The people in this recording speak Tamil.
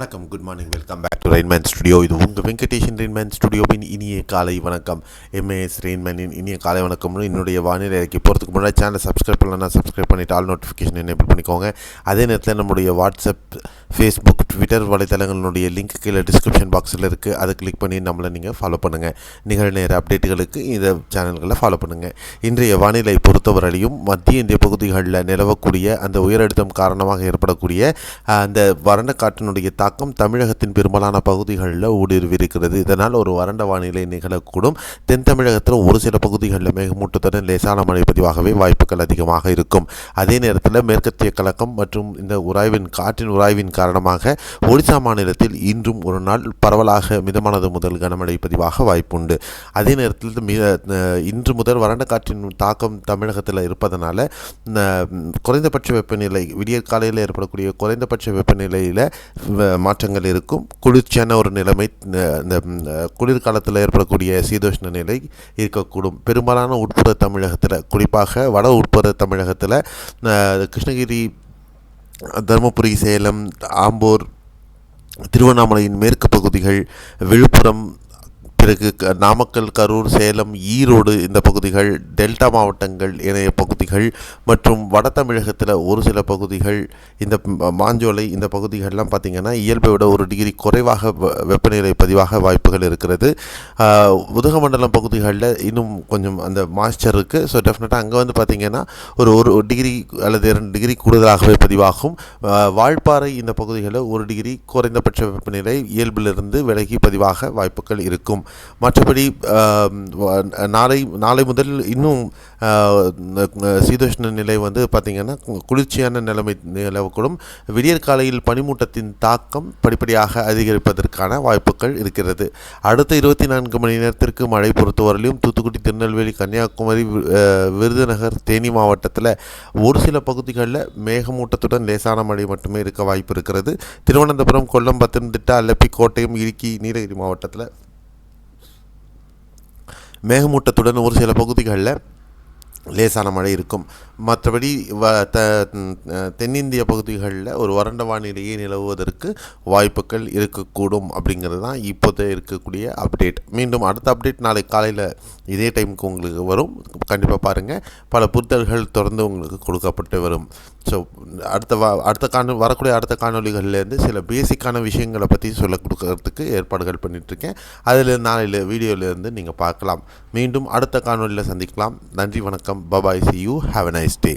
வணக்கம் morning welcome back to rainman studio இது உங்கள் வெங்கடேஷன் ரெயின்மேன் ஸ்டுடியோவின் இனிய காலை வணக்கம். எம்ஏஎஸ் ரெயின்மேனின் இனிய காலை வணக்கம்னு என்னுடைய வானிலை இறக்கி போகிறதுக்கு முன்னாடி சேனலை சப்ஸ்கிரைப் பண்ணலன்னா சப்ஸ்கிரைப் பண்ணிவிட்டு ஆல் நோட்டிஃபிகேஷன் எனேபிள் பண்ணிக்கோங்க. அதே நேரத்தில் நம்முடைய வாட்ஸ்அப் ஃபேஸ்புக் ட்விட்டர் வலைத்தளங்களுடைய லிங்க் கீழே டிஸ்கிரிப்ஷன் பாக்ஸில் இருக்குது அதை கிளிக் பண்ணி நம்மளை நீங்கள் ஃபாலோ பண்ணுங்கள் நிகழ்நேர அப்டேட்டுகளுக்கு இந்த சேனல்களை ஃபாலோ பண்ணுங்கள் இன்றைய வானிலை பொறுத்தவரையிலும் மத்திய இந்திய பகுதிகளில் நிலவக்கூடிய அந்த உயரழுத்தம் காரணமாக ஏற்படக்கூடிய அந்த வறண்ட காற்றினுடைய தாக்கம் தமிழகத்தின் பெரும்பாலான பகுதிகளில் ஊடுருவிருக்கிறது இதனால் ஒரு வறண்ட வானிலை நிகழக்கூடும். தென் தமிழகத்தில் ஒரு சில பகுதிகளில் மேகமூட்டத்துடன் லேசான மழை பதிவாகவே வாய்ப்புகள் அதிகமாக இருக்கும். அதே நேரத்தில் மேற்கத்திய கலக்கம் மற்றும் இந்த உராய்வின் காற்றின் உராய்வின் காரணமாக ஒடிசா மாநிலத்தில் இன்றும் ஒரு நாள் பரவலாக மிதமானது முதல் கனமழை பதிவாக வாய்ப்புண்டு. அதே நேரத்தில் மிக இன்று முதல் வறண்ட காற்றின் தாக்கம் தமிழகத்தில் இருப்பதனால குறைந்தபட்ச வெப்பநிலை விடியற் காலையில் ஏற்படக்கூடிய குறைந்தபட்ச வெப்பநிலையில் மாற்றங்கள் இருக்கும். குளிர்ச்சியான ஒரு நிலைமை இந்த குளிர்காலத்தில் ஏற்படக்கூடிய சீதோஷ்ண நிலை இருக்கக்கூடும். பெரும்பாலான உட்புற தமிழகத்தில் குறிப்பாக வட உட்புற தமிழகத்தில் கிருஷ்ணகிரி தருமபுரி சேலம் ஆம்பூர் திருவண்ணாமலையின் மேற்கு பகுதிகள் விழுப்புரம் பிறகு க- நாமக்கல் கரூர் சேலம் ஈரோடு இந்த பகுதிகள் டெல்டா மாவட்டங்கள் இணைய பகுதிகள் மற்றும் வட தமிழகத்தில் ஒரு சில பகுதிகள் இந்த மாஞ்சோலை இந்த பகுதிகள்லாம் பார்த்திங்கன்னா இயல்பை விட ஒரு டிகிரி குறைவாக வெப்பநிலை பதிவாக வாய்ப்புகள் இருக்கிறது. உதகமண்டலம் பகுதிகளில் இன்னும் கொஞ்சம் அந்த மாய்ச்சர் இருக்குது ஸோ டெஃபினட்டாக அங்கே வந்து பார்த்திங்கன்னா ஒரு ஒரு ஒரு டிகிரி அல்லது இரண்டு டிகிரி கூடுதலாகவே பதிவாகும். வாழ்பாறை இந்த பகுதிகளில் ஒரு டிகிரி குறைந்தபட்ச வெப்பநிலை இயல்பிலிருந்து விலகி பதிவாக வாய்ப்புகள் இருக்கும். மற்றபடி நாளை நாளை முதல் இன்னும் சீதோஷ்ண நிலை வந்து பார்த்திங்கன்னா கு- குளிர்ச்சியான நிலைமை நிலவக்கூடும். விடியற் காலையில் பனிமூட்டத்தின் தாக்கம் படிப்படியாக அதிகரிப்பதற்கான வாய்ப்புகள் இருக்கிறது. அடுத்த இருபத்தி நான்கு மணி நேரத்திற்கு மழை பொறுத்தவரையிலும் தூத்துக்குடி திருநெல்வேலி கன்னியாகுமரி வி- விருதுநகர் தேனி மாவட்டத்தில் ஒரு சில பகுதிகளில் மேகமூட்டத்துடன் லேசான மழை மட்டுமே இருக்க வாய்ப்பு இருக்கிறது. திருவனந்தபுரம் கொல்லம் பத்தனம்திட்டா அல்லப்பி கோட்டையம் இடுக்கி நீலகிரி மாவட்டத்தில் மேகமூட்டத்துடன் ஒரு சில பகுதிகளில் லேசான மழை இருக்கும். மற்றபடி வ த தென்னிந்திய பகுதிகளில் ஒரு வறண்ட வானிலையே நிலவுவதற்கு வாய்ப்புகள் இருக்கக்கூடும் அப்படிங்கிறது தான் இப்போதே இருக்கக்கூடிய அப்டேட். மீண்டும் அடுத்த அப்டேட் நாளை காலையில் இதே டைமுக்கு உங்களுக்கு வரும். கண்டிப்பாக பாருங்கள் பல புரிதல்கள் தொடர்ந்து உங்களுக்கு கொடுக்கப்பட்டு வரும். ஸோ அடுத்த வா அடுத்த காணொ வரக்கூடிய அடுத்த காணொலிகள்லேருந்து சில பேசிக்கான விஷயங்களை பற்றி சொல்ல கொடுக்கறதுக்கு ஏற்பாடுகள் பண்ணிகிட்ருக்கேன் அதில் நாளையில் வீடியோவிலேருந்து நீங்கள் பார்க்கலாம். மீண்டும் அடுத்த காணொலியில் சந்திக்கலாம். நன்றி வணக்கம். Bye bye see you have a nice day